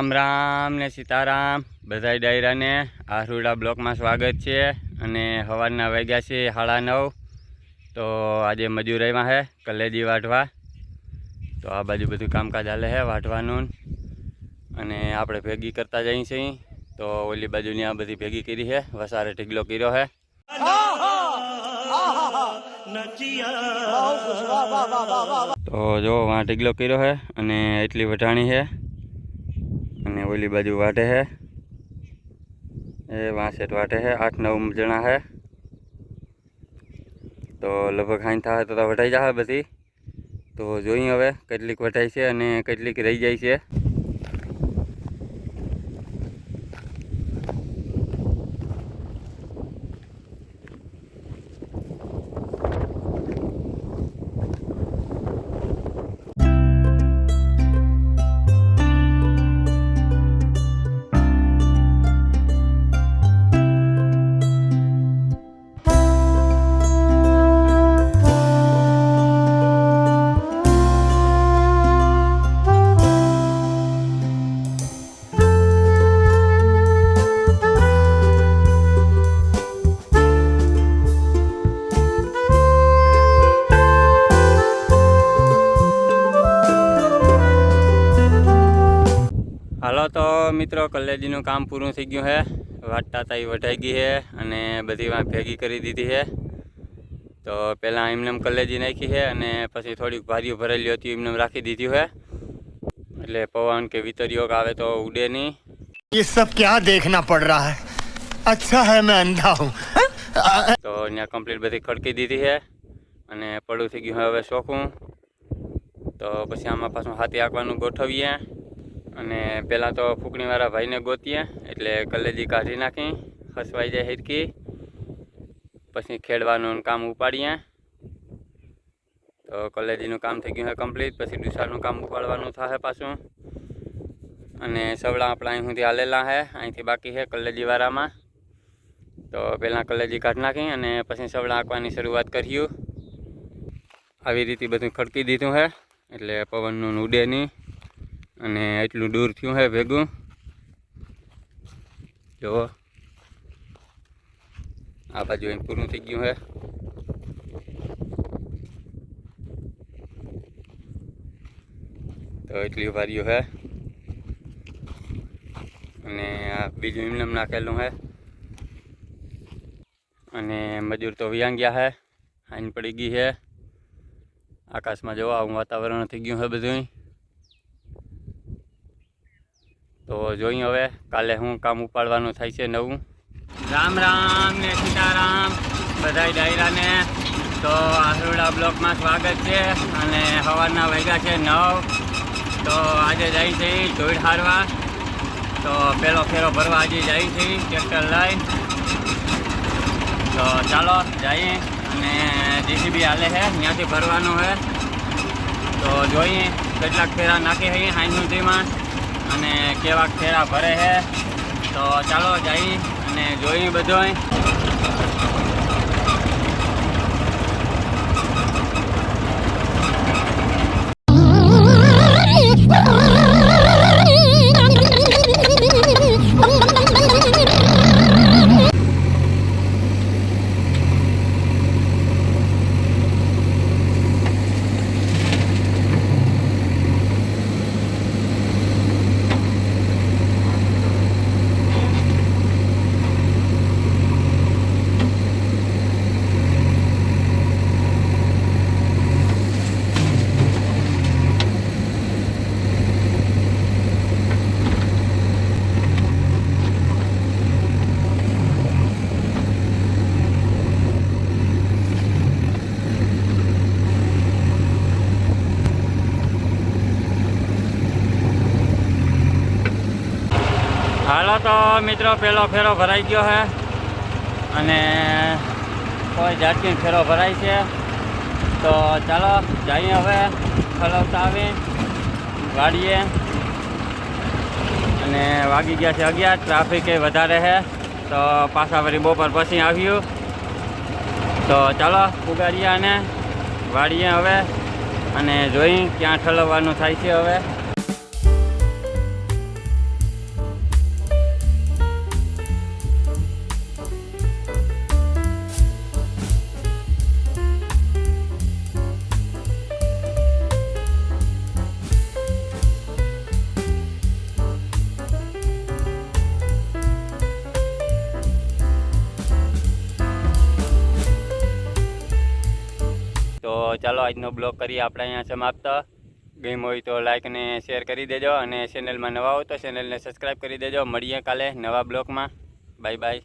રામ રામ ને સીતારામ. બધાય ડાયરાને આહરુડા બ્લોકમાં સ્વાગત છે અને સવારના વાગ્યા છે સાડા નવ. તો આજે મજૂર આવ્યા છે કલેજી વાઢવા. તો આ બાજુ બધું કામકાજ હાલે છે વાઢવાનું. અને આપણે ભેગી કરતા જઈએ છીએ. તો ઓલી બાજુની આ બધી ભેગી કરી છે વસારે ઢીગલો કર્યો છે તો જો વાં ઢીગલો કર્યો છે અને એટલી વઢાણી છે અને ઓલી બાજુ વાટે હે. એ વાંસેટ વાટે હે, આઠ નવ જણા હે. તો લગભગ હાઈ થાય તો વટાઈ જશે બધી. તો જોઈએ હવે કેટલીક વટાઈ છે અને કેટલીક રહી જાય છે. હાલો તો મિત્રો કલેજીનું કામ પૂરું થઈ ગયું છે વાટતા તાઈ વઢાઈ ગઈ છે અને બધી વાં ભેગી કરી દીધી છે તો પહેલાં એમને કલેજી નાખી છે અને પછી થોડીક ભારીઓ ભરેલી હતી એમને રાખી દીધી છે એટલે પવન કે વિતરીઓ કે આવે તો ઉડે નહીં ये सब क्या देखना पड़ रहा है अच्छा है मैं अंधा हूँ તો ત્યાં કમ્પ્લીટ બધી ખડકી દીધી છે અને પડું થઈ ગયું છે હવે ચોખ્ખું તો પછી આમાં પાછું હાથી આંકવાનું ગોઠવીએ અને પહેલાં તો ફૂકણીવાળા ભાઈને ગોતીએ, એટલે કલેજી કાઢી નાખી, હસવાઈ જાય હિરકી. પછી ખેડવાનું કામ ઉપાડીએ. તો કલેજીનું કામ થઈ ગયું છે કમ્પ્લીટ, પછી ડુસાનું કામ ઉપાડવાનું થશે પાછું. અને સવડા આપણા અહીં સુધી હાલેલા છે, અહીંથી બાકી છે કલેજીવાળામાં. તો પહેલાં કલેજી કાઢી નાખી અને પછી સવડા આંકવાની શરૂઆત કર્યું. આવી રીતે બધું ખડકી દીધું છે, એટલે પવનનું ઉડે નહીં. અને એટલું દૂર થયું હે ભેગું. જુઓ આ બાજુ એમ પૂરું થઈ ગયું છે તો એટલી વારીઓ છે અને આ બીજું એમનેમ નાખેલું છે અને મજૂર તો વ્યાંગ ગયા હે. હાઈન પડી ગઈ હે. આકાશમાં જોવા, આવું વાતાવરણ થઈ ગયું છે બધું તો જોઈએ હવે, કાલે શું કામ ઉપાડવાનું થાય છે નવું. રામ રામ ને સીતારામ, બધાય ડાયરાને. તો આહરોડા બ્લોકમાં સ્વાગત છે અને સવારના વાગ્યા છે નવ. તો આજે જાય છે ધોઈડ હારવા. તો પેલો ફેરો ભરવા આજે જાય છે ટ્રેક્ટર લઈ તો ચાલો જઈએ અને જીસીબી હાલે છે ત્યાંથી ભરવાનું છે. તો જોઈએ કેટલાક ફેરા નાખી હઈએ હાઈન સુધીમાં અને કેવા ફેરા ભરે છે. તો ચાલો જઈ અને જોઈ બધોય હાલો તો મિત્રો પહેલો ફેરો ભરાઈ ગયો છે અને કોઈ જાતની ફેરો ભરાય છે. તો ચાલો જઈએ હવે ખલવતા આવી વાડીએ અને વાગી ગયા છે અગિયાર ટ્રાફિક વધારે છે તો પાછા વળી બપોર પછી આવ્યું. તો ચાલો ઉગાડીએ અને વાળીએ હવે. અને જોઈ ક્યાં ઠલવવાનું થાય છે હવે. ચાલો, આજનો બ્લોગ કરીએ આપણે અહીંયા સમાપ્ત. ગેમ હોય તો લાઈક અને શેર કરી દેજો અને ચેનલમાં નવા હો તો ચેનલને સબસ્ક્રાઈબ કરી દેજો. મળીએ કાલે નવા બ્લોગમાં. Bye bye